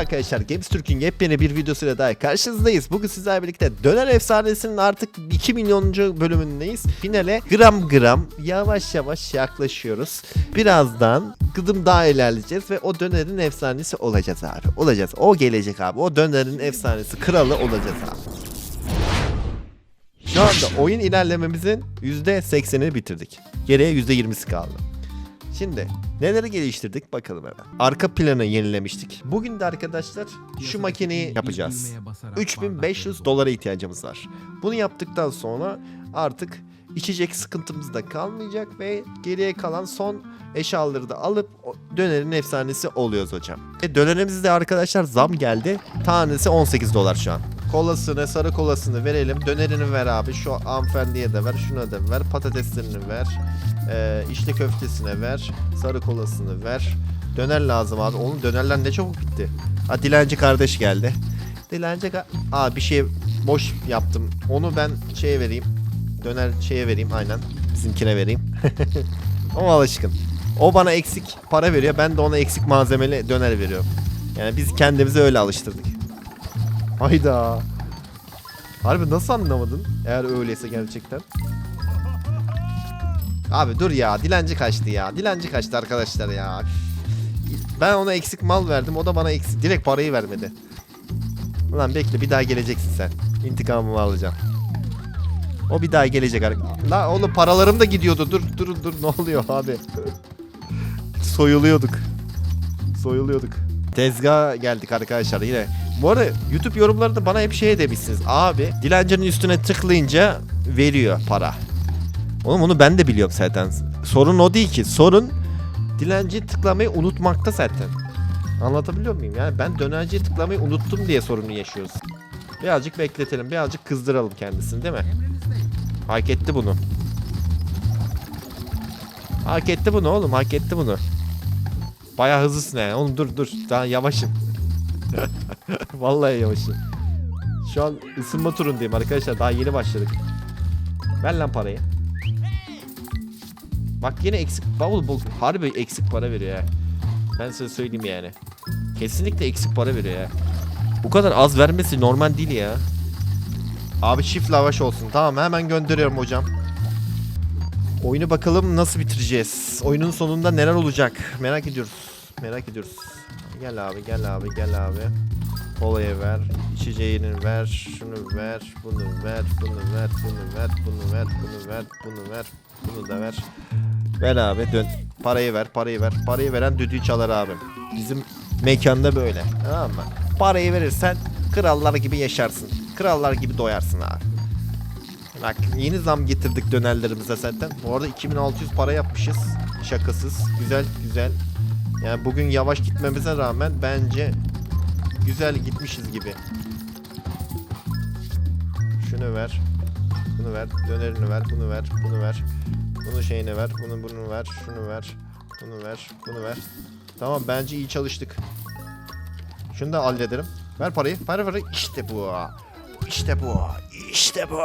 arkadaşlar Games Türk'ün yepyeni bir videosuyla daha karşınızdayız. Bugün sizlerle birlikte Döner Efsanesi'nin artık 2 milyonuncu bölümündeyiz. Finale gram gram yavaş yavaş yaklaşıyoruz. Birazdan gıdım daha ilerleyeceğiz ve o dönerin efsanesi olacağız abi. Olacağız. O gelecek abi. O dönerin efsanesi kralı olacağız abi. Şu anda oyun ilerlememizin %80'ini bitirdik. Geriye %20'si kaldı. Şimdi neleri geliştirdik bakalım hemen. Arka planı yenilemiştik. Bugün de arkadaşlar şu makineyi yapacağız. 3500 dolara ihtiyacımız var. Bunu yaptıktan sonra artık içecek sıkıntımız da kalmayacak ve geriye kalan son eşyaları da alıp dönerin efsanesi oluyoruz hocam. E dönerimizde arkadaşlar zam geldi. Tanesi 18 dolar şu an. Kolasını, sarı kolasını verelim. Dönerini ver abi. Şu hanımefendiye de ver. Şuna da ver. Patateslerini ver. Ee, içli köftesine ver. Sarı kolasını ver. Döner lazım abi. Oğlum dönerler ne çabuk bitti. Ha dilenci kardeş geldi. Dilenci ka- Aa bir şey boş yaptım. Onu ben şeye vereyim. Döner şeye vereyim aynen. Bizimkine vereyim. o alışkın. O bana eksik para veriyor. Ben de ona eksik malzemeli döner veriyorum. Yani biz kendimizi öyle alıştırdık. Hayda. Harbi nasıl anlamadın? Eğer öyleyse gerçekten. Abi dur ya. Dilenci kaçtı ya. Dilenci kaçtı arkadaşlar ya. Ben ona eksik mal verdim. O da bana eksik. Direkt parayı vermedi. Ulan bekle bir daha geleceksin sen. İntikamımı alacağım. O bir daha gelecek. La oğlum paralarım da gidiyordu. Dur dur dur ne oluyor abi? Soyuluyorduk. Soyuluyorduk. Tezgah geldik arkadaşlar yine. Bu arada YouTube yorumlarında bana hep şey demişsiniz. Abi dilencinin üstüne tıklayınca veriyor para. Oğlum onu ben de biliyorum zaten. Sorun o değil ki. Sorun dilenci tıklamayı unutmakta zaten. Anlatabiliyor muyum? Yani ben dönerciye tıklamayı unuttum diye sorunu yaşıyoruz. Birazcık bekletelim. Birazcık kızdıralım kendisini değil mi? Hak etti bunu. Hak etti bunu oğlum. Hak etti bunu. Baya hızlısın yani. Oğlum dur dur. Daha yavaşım. Vallahi yavaşım. Şu an ısınma turundayım arkadaşlar. Daha yeni başladık. Ver lan parayı. Bak yine eksik. Bavul bu harbi eksik para veriyor ya. Ben size söyleyeyim yani. Kesinlikle eksik para veriyor ya. Bu kadar az vermesi normal değil ya. Abi çift lavaş olsun. Tamam hemen gönderiyorum hocam. Oyunu bakalım nasıl bitireceğiz. Oyunun sonunda neler olacak. Merak ediyoruz. Merak ediyoruz. Gel abi gel abi gel abi. Kolayı ver. içeceğini ver. Şunu ver. Bunu ver. Bunu ver. Bunu ver. Bunu ver. Bunu ver. Bunu ver. Bunu da ver. Ver abi dön. Parayı ver. Parayı ver. Parayı veren düdüğü çalar abi. Bizim mekanda böyle. Tamam mı? Parayı verirsen krallar gibi yaşarsın. Krallar gibi doyarsın abi. Bak yeni zam getirdik dönerlerimize zaten. Bu arada 2600 para yapmışız. Şakasız. Güzel güzel. Yani bugün yavaş gitmemize rağmen bence güzel gitmişiz gibi. Şunu ver. Bunu ver. Dönerini ver. Bunu ver. Bunu ver. Bunu şeyini ver. Bunu bunu ver. Şunu ver. Bunu ver. Bunu ver. Tamam bence iyi çalıştık. Şunu da hallederim. Ver parayı. Para parayı. İşte bu. İşte bu. İşte bu.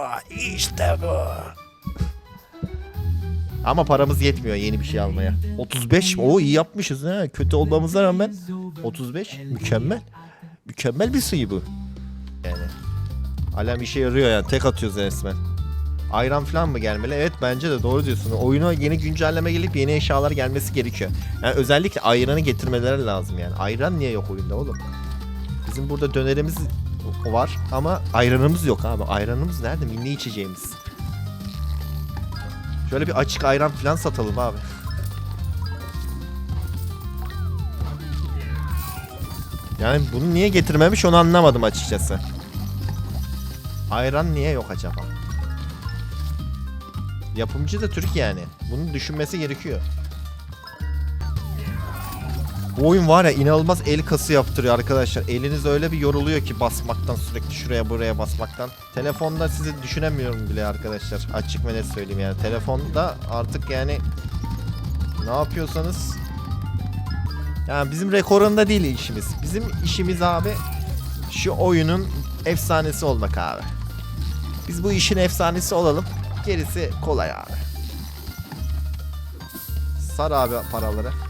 İşte bu. Ama paramız yetmiyor yeni bir şey almaya. 35. O iyi yapmışız ha. Kötü olmamıza rağmen 35 mükemmel. Mükemmel bir sayı bu. Yani. Alem işe yarıyor yani. Tek atıyoruz resmen. Ayran falan mı gelmeli? Evet bence de doğru diyorsun. Oyuna yeni güncelleme gelip yeni eşyalar gelmesi gerekiyor. Yani özellikle ayranı getirmeleri lazım yani. Ayran niye yok oyunda oğlum? Bizim burada dönerimiz var ama ayranımız yok abi. Ayranımız nerede? Milli içeceğimiz. Şöyle bir açık ayran falan satalım abi. Yani bunu niye getirmemiş onu anlamadım açıkçası. Ayran niye yok acaba? Yapımcı da Türk yani. Bunu düşünmesi gerekiyor. Bu oyun var ya inanılmaz el kası yaptırıyor arkadaşlar. Eliniz öyle bir yoruluyor ki basmaktan sürekli şuraya buraya basmaktan. Telefonda sizi düşünemiyorum bile arkadaşlar. Açık ve net söyleyeyim yani. Telefonda artık yani ne yapıyorsanız yani bizim rekorunda değil işimiz. Bizim işimiz abi şu oyunun efsanesi olmak abi. Biz bu işin efsanesi olalım. Gerisi kolay abi. Sar abi paraları.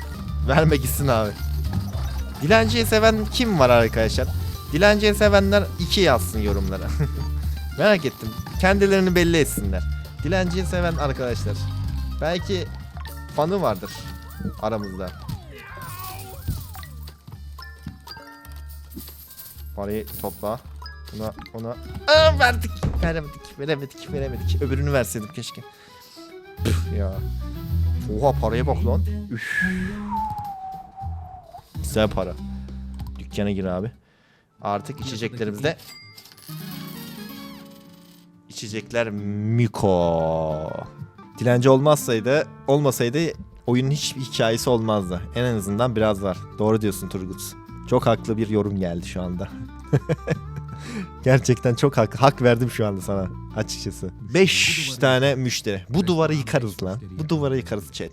Verme gitsin abi. Dilenciyi seven kim var arkadaşlar? Dilenciyi sevenler 2 yazsın yorumlara. Merak ettim. Kendilerini belli etsinler. Dilenciyi seven arkadaşlar. Belki fanı vardır aramızda. Parayı topla. Ona ona Aa, verdik. Veremedik. Veremedik. Veremedik. Öbürünü verseydim keşke. Püf ya. Oha paraya bak lan. Üf. Güzel para. Dükkana gir abi. Artık içeceklerimizde İçecekler Miko. Dilenci olmazsaydı, olmasaydı oyunun hiçbir hikayesi olmazdı. En azından biraz var. Doğru diyorsun Turgut. Çok haklı bir yorum geldi şu anda. Gerçekten çok hak, hak verdim şu anda sana açıkçası. 5 tane müşteri. Bu duvarı yıkarız lan. Bu duvarı yıkarız chat.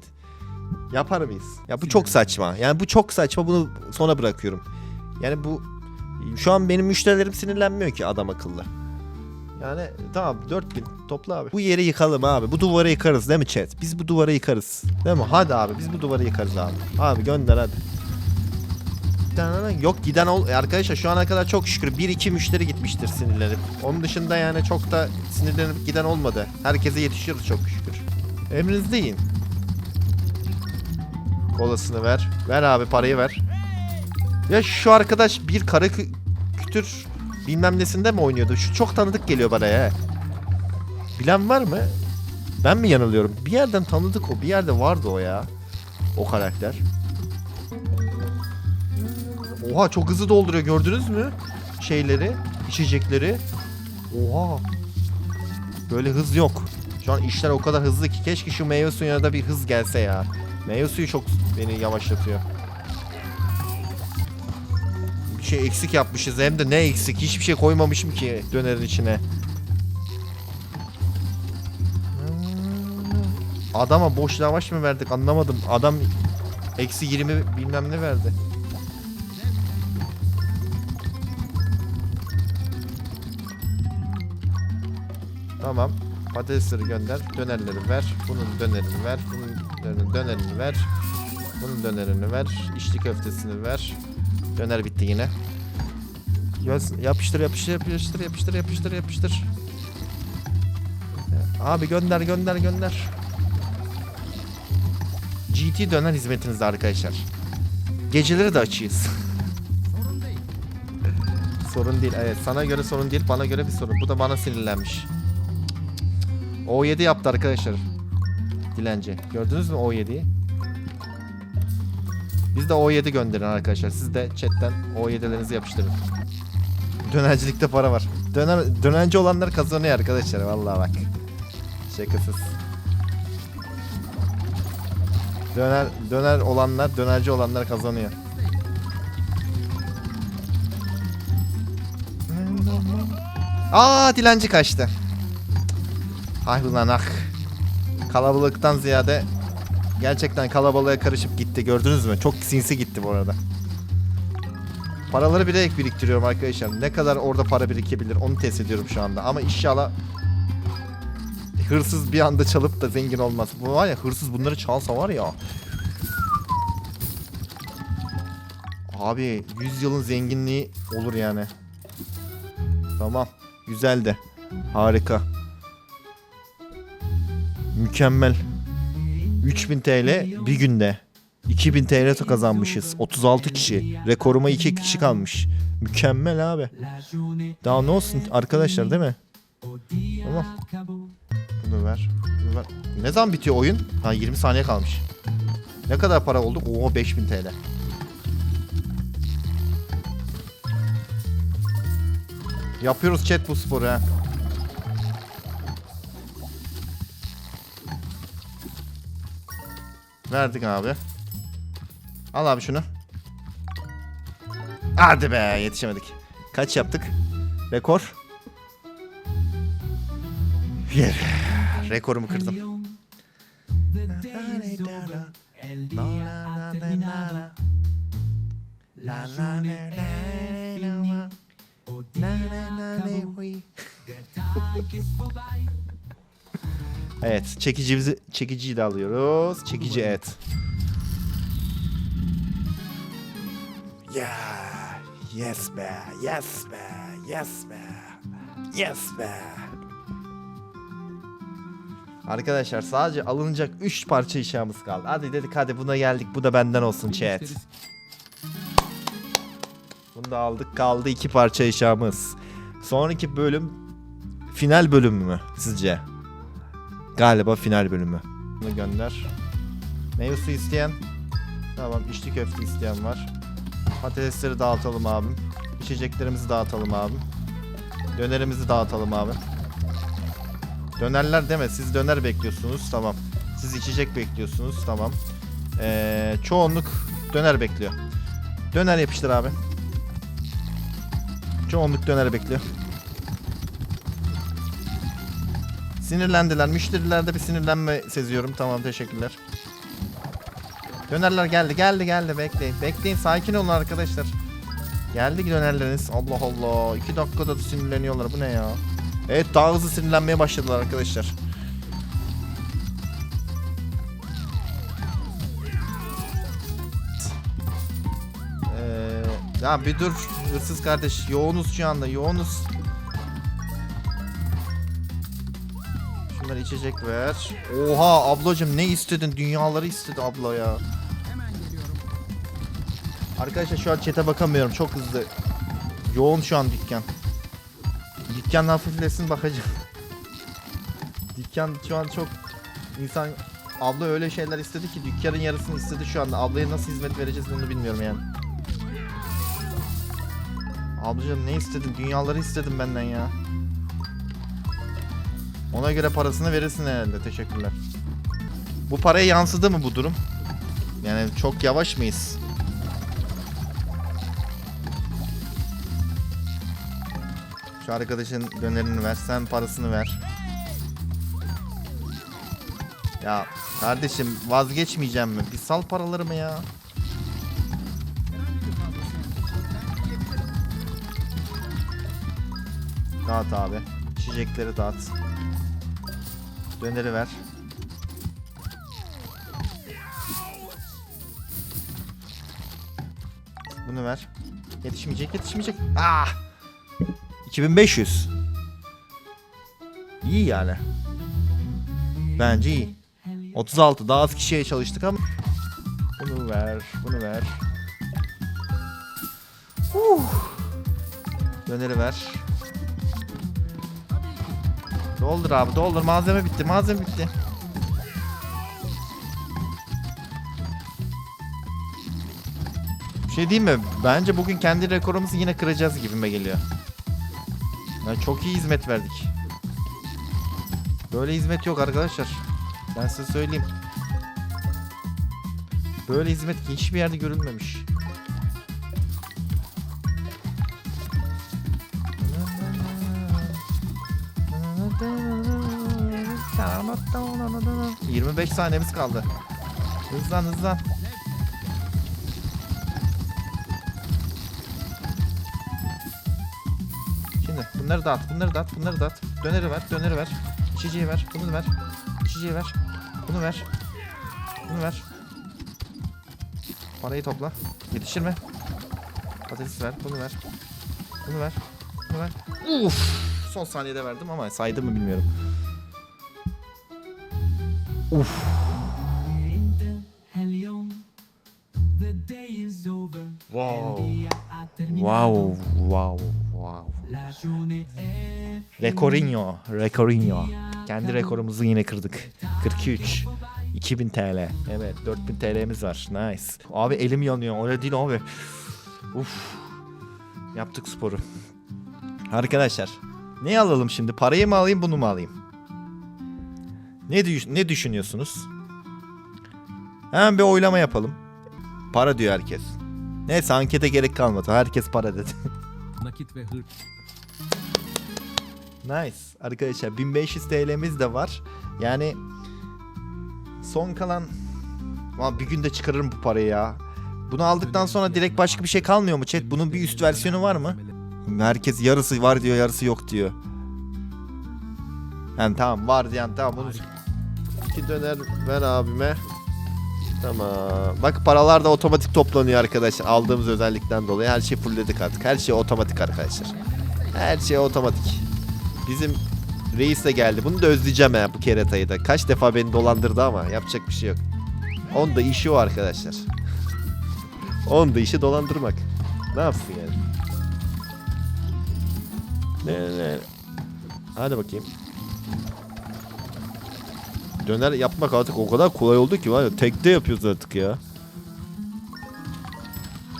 Yapar mıyız? Ya bu çok saçma. Yani bu çok saçma. Bunu sona bırakıyorum. Yani bu şu an benim müşterilerim sinirlenmiyor ki adam akıllı. Yani tamam 4000 topla abi. Bu yeri yıkalım abi. Bu duvarı yıkarız değil mi chat? Biz bu duvarı yıkarız. Değil mi? Hadi abi biz bu duvarı yıkarız abi. Abi gönder hadi. Yok giden ol arkadaşlar şu ana kadar çok şükür 1-2 müşteri gitmiştir sinirlenip. Onun dışında yani çok da sinirlenip giden olmadı. Herkese yetişiyoruz çok şükür. Emrinizdeyim. Kolasını ver. Ver abi parayı ver. Ya şu arkadaş bir kara kü- kütür bilmem nesinde mi oynuyordu? Şu çok tanıdık geliyor bana ya. Bilen var mı? Ben mi yanılıyorum? Bir yerden tanıdık o. Bir yerde vardı o ya. O karakter. Oha çok hızlı dolduruyor gördünüz mü? Şeyleri, içecekleri. Oha. Böyle hız yok. Şu an işler o kadar hızlı ki keşke şu meyve suyuna da bir hız gelse ya. Meyve suyu çok beni yavaşlatıyor. Bir şey eksik yapmışız hem de ne eksik hiçbir şey koymamışım ki dönerin içine. Adama boş lavaş mı verdik anlamadım. Adam eksi 20 bilmem ne verdi. Tamam. Patatesleri gönder. Dönerleri ver. Bunun dönerini ver. Bunun dönerini ver. Bunun dönerini ver. İçli köftesini ver. Döner bitti yine. Yapıştır yapıştır yapıştır yapıştır yapıştır yapıştır. Abi gönder gönder gönder. GT döner hizmetinizde arkadaşlar. Geceleri de açıyız. sorun değil evet sana göre sorun değil bana göre bir sorun. Bu da bana sinirlenmiş. O7 yaptı arkadaşlar. Dilenci. Gördünüz mü O7'yi? Biz de O7 gönderin arkadaşlar. Siz de chatten O7'lerinizi yapıştırın. Dönercilikte para var. Döner, dönerci olanlar kazanıyor arkadaşlar. Vallahi bak. Şakasız. Döner döner olanlar, dönerci olanlar kazanıyor. Aa dilenci kaçtı. Ay ulan ah. Kalabalıktan ziyade gerçekten kalabalığa karışıp gitti. Gördünüz mü? Çok sinsi gitti bu arada. Paraları bilerek biriktiriyorum arkadaşlar. Ne kadar orada para birikebilir onu test ediyorum şu anda. Ama inşallah hırsız bir anda çalıp da zengin olmaz. Bu var ya hırsız bunları çalsa var ya. Abi 100 yılın zenginliği olur yani. Tamam. Güzeldi. Harika. Mükemmel. 3000 TL bir günde. 2000 TL kazanmışız. 36 kişi. Rekoruma 2 kişi kalmış. Mükemmel abi. Daha ne olsun arkadaşlar değil mi? Tamam. Bunu ver. Bunu ver. Ne zaman bitiyor oyun? Ha 20 saniye kalmış. Ne kadar para oldu? Oo 5000 TL. Yapıyoruz chat bu sporu ha. Verdik abi. Al abi şunu. Hadi be yetişemedik. Kaç yaptık? Rekor. Yer. Rekorumu kırdım. Evet, çekicimizi çekiciyi de alıyoruz. Çekici et. Yeah. Yes be. Yes be. Yes be. Yes be. Arkadaşlar sadece alınacak 3 parça eşyamız kaldı. Hadi dedik hadi buna geldik. Bu da benden olsun chat. Bunu da aldık. Kaldı 2 parça eşyamız. Sonraki bölüm final bölümü mü sizce? Galiba final bölümü. Bunu gönder. Meyve isteyen. Tamam içli köfte isteyen var. Patatesleri dağıtalım abim. İçeceklerimizi dağıtalım abim. Dönerimizi dağıtalım abi. Dönerler deme. Siz döner bekliyorsunuz. Tamam. Siz içecek bekliyorsunuz. Tamam. Ee, çoğunluk döner bekliyor. Döner yapıştır abi. Çoğunluk döner bekliyor. Sinirlendiler. Müşterilerde bir sinirlenme seziyorum. Tamam teşekkürler. Dönerler geldi geldi geldi bekleyin. Bekleyin sakin olun arkadaşlar. Geldi dönerleriniz. Allah Allah. 2 dakikada da sinirleniyorlar. Bu ne ya? Evet daha hızlı sinirlenmeye başladılar arkadaşlar. Ee, ya bir dur hırsız kardeş. Yoğunuz şu anda yoğunuz. Şunları içecek ver. Oha ablacım ne istedin? Dünyaları istedi abla ya. Arkadaşlar şu an chat'e bakamıyorum. Çok hızlı. Yoğun şu an dükkan. Dükkan hafiflesin bakacağım. dükkan şu an çok insan abla öyle şeyler istedi ki dükkanın yarısını istedi şu anda. Ablaya nasıl hizmet vereceğiz bunu bilmiyorum yani. Ablacığım ne istedin? Dünyaları istedim benden ya. Ona göre parasını verirsin herhalde. Teşekkürler. Bu paraya yansıdı mı bu durum? Yani çok yavaş mıyız? Şu arkadaşın dönerini ver. Sen parasını ver. Ya kardeşim vazgeçmeyeceğim mi? Bir sal paralarımı ya. Dağıt abi. İçecekleri dağıt. Döneri ver. Bunu ver. Yetişmeyecek, yetişmeyecek. Ah! 2500. İyi yani. Bence iyi. 36 daha az kişiye çalıştık ama. Bunu ver, bunu ver. Huh. Döneri ver. Doldur abi doldur malzeme bitti malzeme bitti. Bir şey diyeyim mi? Bence bugün kendi rekorumuzu yine kıracağız gibime geliyor. Ben çok iyi hizmet verdik. Böyle hizmet yok arkadaşlar. Ben size söyleyeyim. Böyle hizmet hiçbir yerde görülmemiş. ...25 saniyemiz kaldı. Hızlan hızlan. Şimdi bunları dağıt, bunları dağıt, bunları dağıt. Döneri ver, döneri ver. İçeceği ver, bunu ver. İçeceği ver. Bunu ver. Bunu ver. Parayı topla. Yetişir mi? Patates ver, bunu ver. Bunu ver. Bunu ver. Uf! Son saniyede verdim ama saydım mı bilmiyorum. Uf. Wow. Wow, wow, wow. Rekorinho, Rekorinho. Kendi rekorumuzu yine kırdık. 43. 2000 TL. Evet 4000 TL'miz var. Nice. Abi elim yanıyor. Öyle değil abi. Uf. Yaptık sporu. Arkadaşlar. Ne alalım şimdi? Parayı mı alayım bunu mu alayım? Ne, düş- ne düşünüyorsunuz? Hemen bir oylama yapalım. Para diyor herkes. Neyse ankete gerek kalmadı. Herkes para dedi. Nakit ve hır. Nice. Arkadaşlar 1500 TL'miz de var. Yani son kalan Ulan bir günde çıkarırım bu parayı ya. Bunu aldıktan sonra direkt başka bir şey kalmıyor mu chat? Bunun bir üst versiyonu var mı? Herkes yarısı var diyor, yarısı yok diyor. Yani tamam var diyen tamam bunu iki döner ver abime. Tamam. Bak paralar da otomatik toplanıyor arkadaşlar. Aldığımız özellikten dolayı her şeyi fullledik artık. Her şey otomatik arkadaşlar. Her şey otomatik. Bizim reis de geldi. Bunu da özleyeceğim ya bu keretayı da. Kaç defa beni dolandırdı ama yapacak bir şey yok. Onun da işi o arkadaşlar. Onun da işi dolandırmak. Ne yapsın yani? Ne ne. Hadi bakayım. Döner yapmak artık o kadar kolay oldu ki var ya tekte yapıyoruz artık ya.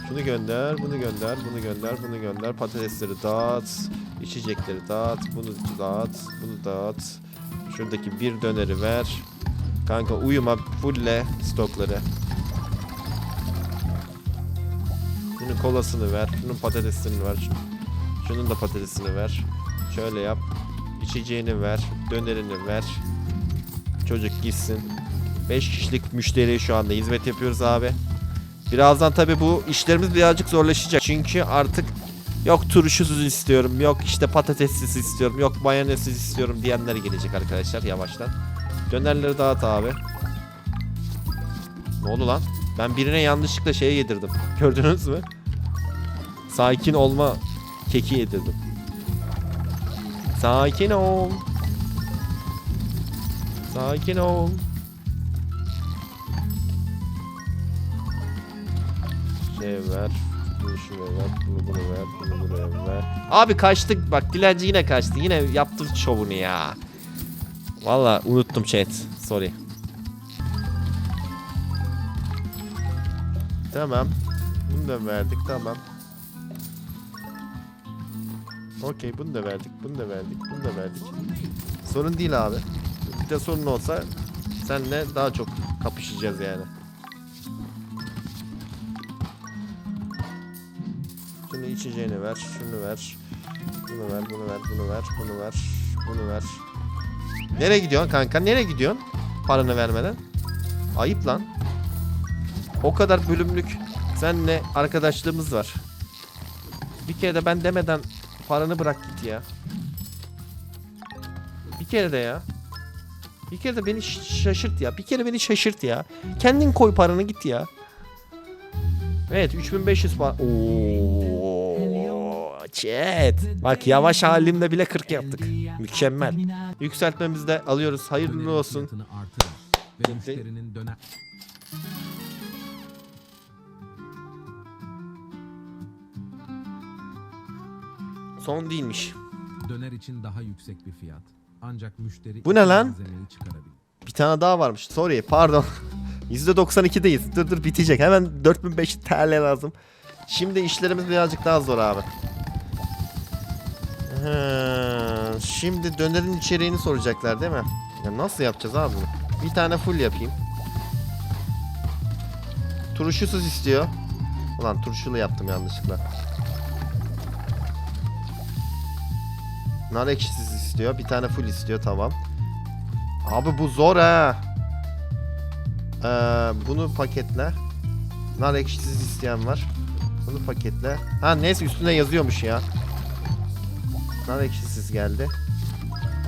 Şunu gönder, bunu gönder, bunu gönder, bunu gönder. Patatesleri dağıt, içecekleri dağıt, bunu dağıt, bunu dağıt. Şuradaki bir döneri ver. Kanka uyuma, fulle stokları. Bunun kolasını ver, şunun patatesini ver. Şunun da patatesini ver. Şöyle yap. İçeceğini ver, dönerini ver. Çocuk gitsin. 5 kişilik müşteriye şu anda hizmet yapıyoruz abi. Birazdan tabi bu işlerimiz birazcık zorlaşacak. Çünkü artık yok turşusuz istiyorum, yok işte patatessiz istiyorum, yok mayonezsiz istiyorum diyenler gelecek arkadaşlar yavaştan. Dönerleri dağıt abi. Ne oldu lan? Ben birine yanlışlıkla şey yedirdim. Gördünüz mü? Sakin olma keki yedirdim. Sakin ol. Sakin ol. Şey ver. Bunu şuraya ver. Bunu bunu ver. Bunu buraya ver. Abi kaçtık. Bak dilenci yine kaçtı. Yine yaptı şovunu ya. Valla unuttum chat. Sorry. Tamam. Bunu da verdik. Tamam. Okey bunu da verdik. Bunu da verdik. Bunu da verdik. Sorun değil abi. Bir de sorun olsa senle daha çok kapışacağız yani. Şunu içeceğini ver, şunu ver. Bunu ver, bunu ver, bunu ver, bunu ver, bunu ver. Nereye gidiyorsun kanka? Nereye gidiyorsun? Paranı vermeden. Ayıp lan. O kadar bölümlük senle arkadaşlığımız var. Bir kere de ben demeden paranı bırak git ya. Bir kere de ya. Bir kere de beni şaşırt ya. Bir kere beni şaşırt ya. Kendin koy paranı git ya. Evet 3500 para. Oo, chat. Bak yavaş halimle bile 40 yaptık. Mükemmel. Yükseltmemizi de alıyoruz. Hayırlı olsun. Son değilmiş. döner için daha yüksek bir fiyat. Ancak müşteri Bu ne lan? Bir tane daha varmış. Sorry pardon. %92'deyiz. Dur dur bitecek. Hemen 4500 TL lazım. Şimdi işlerimiz birazcık daha zor abi. Ha, şimdi dönerin içeriğini soracaklar değil mi? Ya nasıl yapacağız abi bunu? Bir tane full yapayım. Turşusuz istiyor. Ulan turşulu yaptım yanlışlıkla. Nar ekşisiz istiyor. Bir tane full istiyor tamam. Abi bu zor ha. Ee, bunu paketle. Nar ekşisiz isteyen var. Bunu paketle. Ha neyse üstüne yazıyormuş ya. Nar ekşisiz geldi.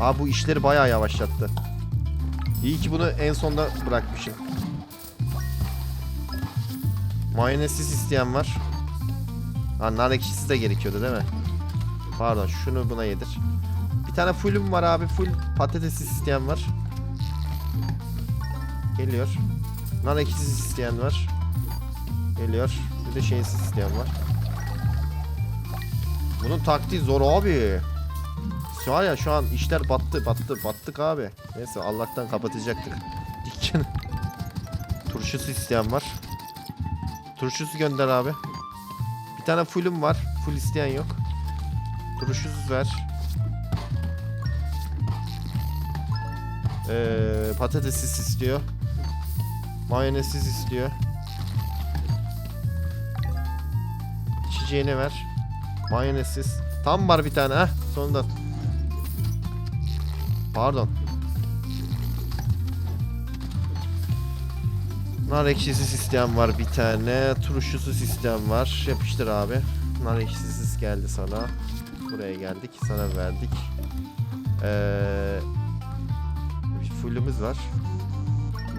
Aa bu işleri bayağı yavaşlattı. İyi ki bunu en sonda bırakmışım. Mayonezsiz isteyen var. Ha nar ekşisi de gerekiyordu değil mi? Pardon şunu buna yedir. Bir tane fullüm var abi. Full patatesiz isteyen var. Geliyor. Nar ekşisiz isteyen var. Geliyor. Bir de şeysiz isteyen var. Bunun taktiği zor abi. Şu Var ya şu an işler battı battı battık abi. Neyse Allah'tan kapatacaktık. Dükkanı. Turşusu isteyen var. Turşusu gönder abi. Bir tane fullüm var. Full isteyen yok. Turşusuz ver. Ee, patatessiz istiyor. Mayonezsiz istiyor. İçeceğini ver. Mayonezsiz. Tam var bir tane ha. Sonunda. Pardon. Nar ekşisiz isteyen var bir tane. Turşusuz isteyen var. Yapıştır abi. Nar ekşisiz geldi sana buraya geldik. Sana verdik. Ee, fullümüz var.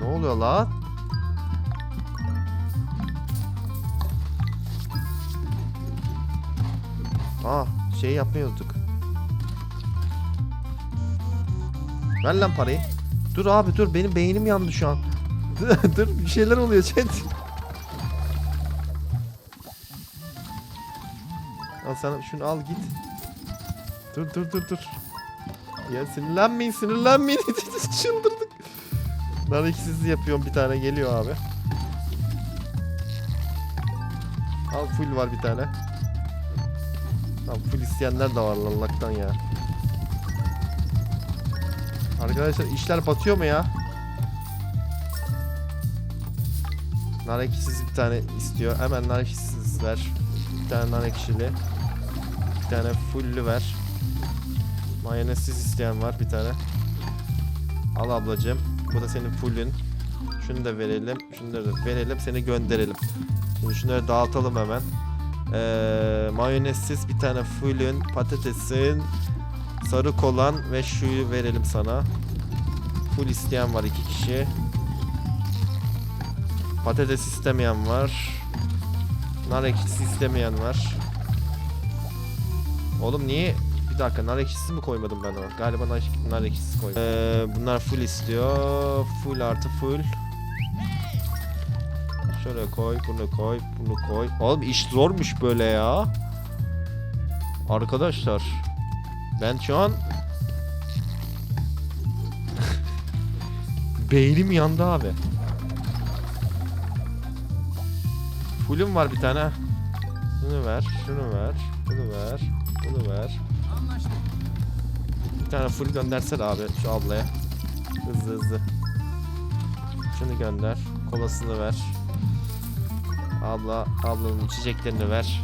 Ne oluyor la? Aa ah, şey yapmayı unuttuk. Ver lan parayı. Dur abi dur benim beynim yandı şu an. dur bir şeyler oluyor chat. Al sana şunu al git. Dur dur dur dur. Ya sinirlenmeyin sinirlenmeyin. Çıldırdık. Nar ekşisi yapıyorum bir tane geliyor abi. Al full var bir tane. Tamam full isteyenler de var Allah'tan ya. Arkadaşlar işler batıyor mu ya? Nar ekşisiz bir tane istiyor. Hemen nar ekşisiz ver. Bir tane nar ekşili. Bir tane fullü ver. Mayonezsiz isteyen var bir tane. Al ablacığım. Bu da senin fullün. Şunu da verelim. Şunları da verelim. Seni gönderelim. Şimdi şunları dağıtalım hemen. Ee, mayonezsiz bir tane fullün, patatesin, sarı kolan ve şuyu verelim sana. Full isteyen var iki kişi. Patates istemeyen var. Nar ekşisi istemeyen var. Oğlum niye? Bir dakika nar ekşisi mi koymadım ben ona? Galiba nar, nar ekşisi koydum. Ee, bunlar full istiyor. Full artı full. Şöyle koy, bunu koy, bunu koy. Oğlum iş zormuş böyle ya. Arkadaşlar. Ben şu an... Beynim yandı abi. Fullüm var bir tane. Şunu ver, şunu ver, bunu ver, bunu ver. Bir tane full göndersene abi şu ablaya. Hızlı hızlı. Şunu gönder. Kolasını ver. Abla, ablanın içeceklerini ver.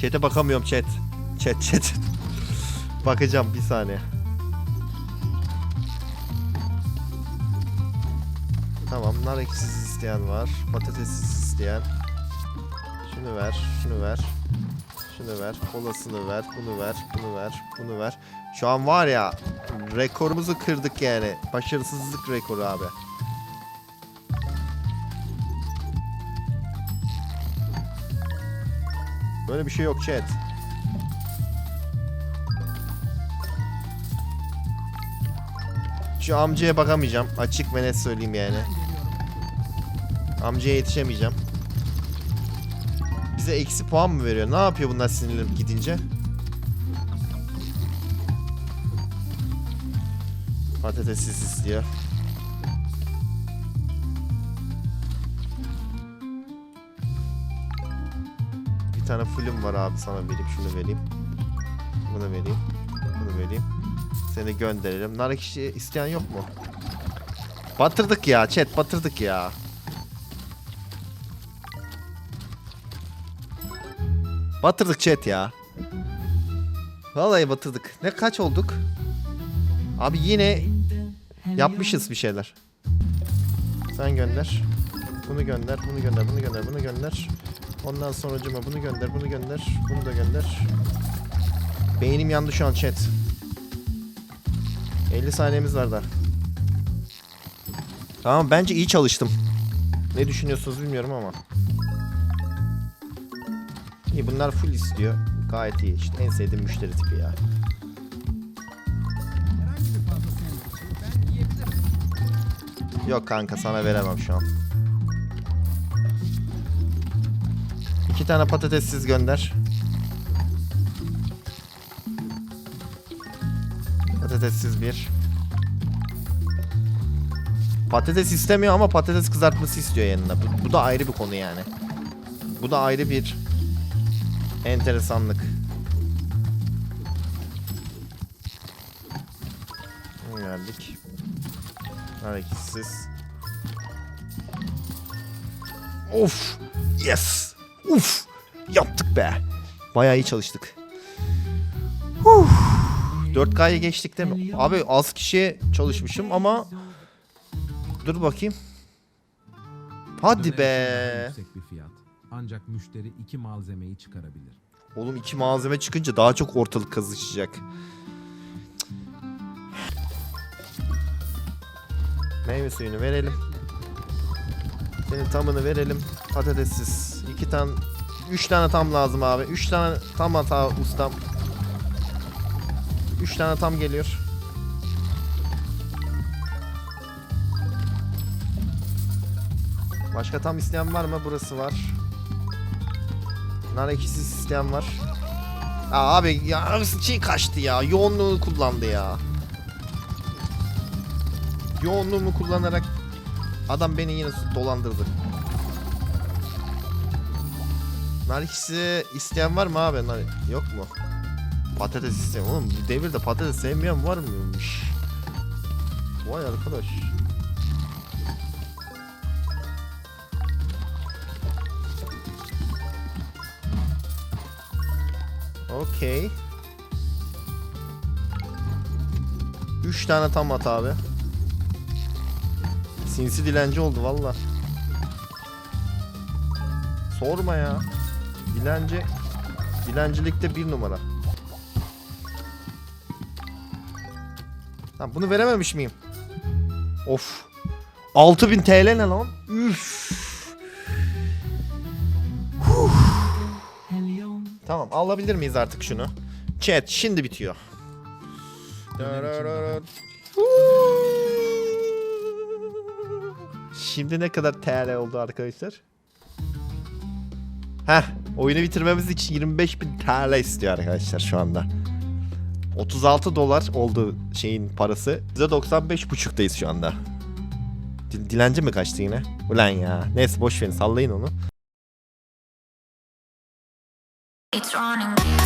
Chat'e bakamıyorum chat. Chat chat. Bakacağım bir saniye. Tamam, nar ekşisiz isteyen var. Patatessiz isteyen. Şunu ver, şunu ver. Şunu ver, kolasını ver, bunu ver, bunu ver, bunu ver. Şu an var ya, rekorumuzu kırdık yani. Başarısızlık rekoru abi. Böyle bir şey yok chat. Şu amcaya bakamayacağım. Açık ve net söyleyeyim yani. Amcaya yetişemeyeceğim. Bize eksi puan mı veriyor? Ne yapıyor bunlar sinirlenip gidince? Patatessiz istiyor. Bir tane fullüm var abi sana vereyim. Şunu vereyim. Bunu vereyim. Bunu vereyim. Seni gönderelim. Nar ekşi isteyen yok mu? Batırdık ya chat batırdık ya. Batırdık chat ya. Vallahi batırdık. Ne kaç olduk? Abi yine yapmışız bir şeyler. Sen gönder. Bunu gönder, bunu gönder, bunu gönder, bunu gönder. Ondan sonracıma bunu gönder, bunu gönder, bunu da gönder. Beynim yandı şu an chat. 50 saniyemiz var da. Tamam bence iyi çalıştım. Ne düşünüyorsunuz bilmiyorum ama. İyi bunlar full istiyor. Gayet iyi işte. En sevdiğim müşteri tipi ya. Yok kanka sana veremem şu an. İki tane patatessiz gönder. Patatessiz bir. Patates istemiyor ama patates kızartması istiyor yanına. Bu, bu da ayrı bir konu yani. Bu da ayrı bir enteresanlık. Verdik. Hareketsiz. Of! Yes! Uf! Yaptık be! Bayağı iyi çalıştık. Huh! 4K'ya geçtik değil mi? Abi az kişiye çalışmışım ama dur bakayım. Hadi be. Ancak müşteri iki malzemeyi çıkarabilir. Oğlum iki malzeme çıkınca daha çok ortalık kazışacak. Meyve suyunu verelim. Senin tamını verelim. Patatessiz. iki tane 3 tane tam lazım abi. 3 tane tam hata ustam. 3 tane tam geliyor. Başka tam isteyen var mı? Burası var. Nar ekşisi isteyen var. Aa, abi ya şey kaçtı ya. Yoğunluğu kullandı ya. Yoğunluğumu kullanarak adam beni yine dolandırdı. Nar ekşisi isteyen var mı abi? Nar- Yok mu? Patates isteyen. Oğlum devirde patates sevmeyen var mıymış? Vay arkadaş. Okey. 3 tane tam at abi. Sinsi dilenci oldu valla. Sorma ya. Dilenci. Dilencilikte bir numara. Ha, bunu verememiş miyim? Of. 6000 TL ne lan? Üf. Tamam alabilir miyiz artık şunu? Chat şimdi bitiyor. Şimdi ne kadar TL oldu arkadaşlar? Heh, oyunu bitirmemiz için 25.000 TL istiyor arkadaşlar şu anda. 36 dolar oldu şeyin parası. Bize 95.5'tayız şu anda. Dil- Dilenci mi kaçtı yine? Ulan ya. Neyse boş verin sallayın onu. It's running.